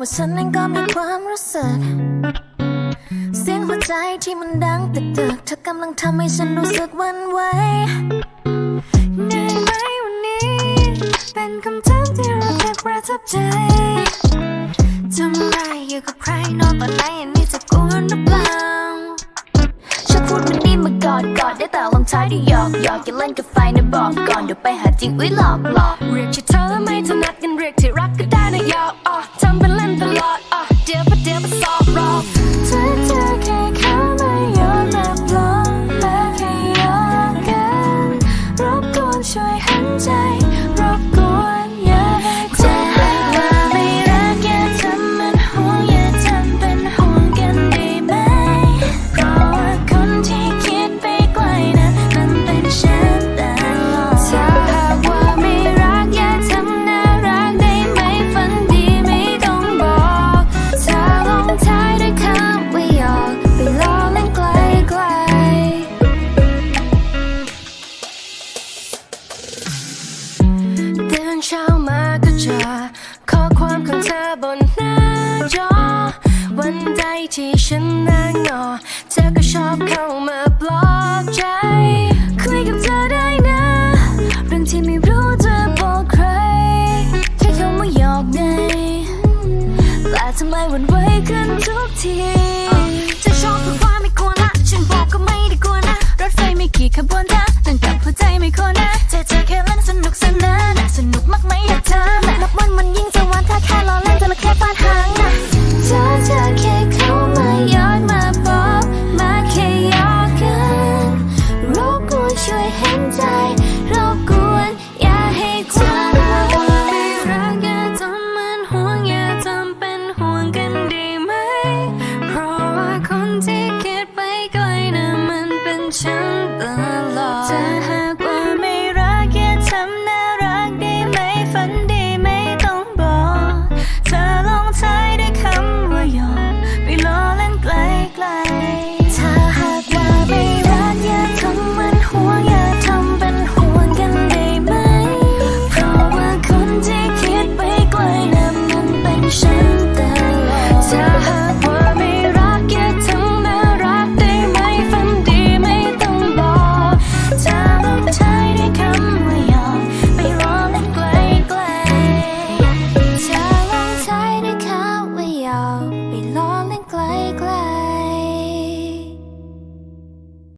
ว่าฉันเองก็มีความรู้สึก เสียงหัวใจที่มันดังตึกตึกเธอกำลังทำให้ฉันรู้สึกวันไหวเหนื่อยไหมวันนี้ เป็นคำถามที่เราแค่ประทับใจทำไรอยู่กับใครนอนตอนไหนอันนี้จะกวนหรือเปล่าชักพูดมันนี่มากอดกอดได้แต่ลงท้ายด้วยหยอกหยอกอย่าเล่นกับไฟนะบอกก่อนเดี๋ยวไปหาจริงอุ้ยหลอกหลอกเรียกชื่อเธอแล้วไม่ถนัดกันเรียกที่ เดินเช้ามาก็เจอข้อความของเธอบนหน้าจอ วันใดที่ฉันนั่งงอเธอก็ชอบเข้ามาปลอบใจ คุยกับเธอได้นะ เรื่องที่ไม่รู้จะบอกใคร แค่คำว่าหยอกไงแต่ทำไมวันไหวขึ้นทุกที 听着。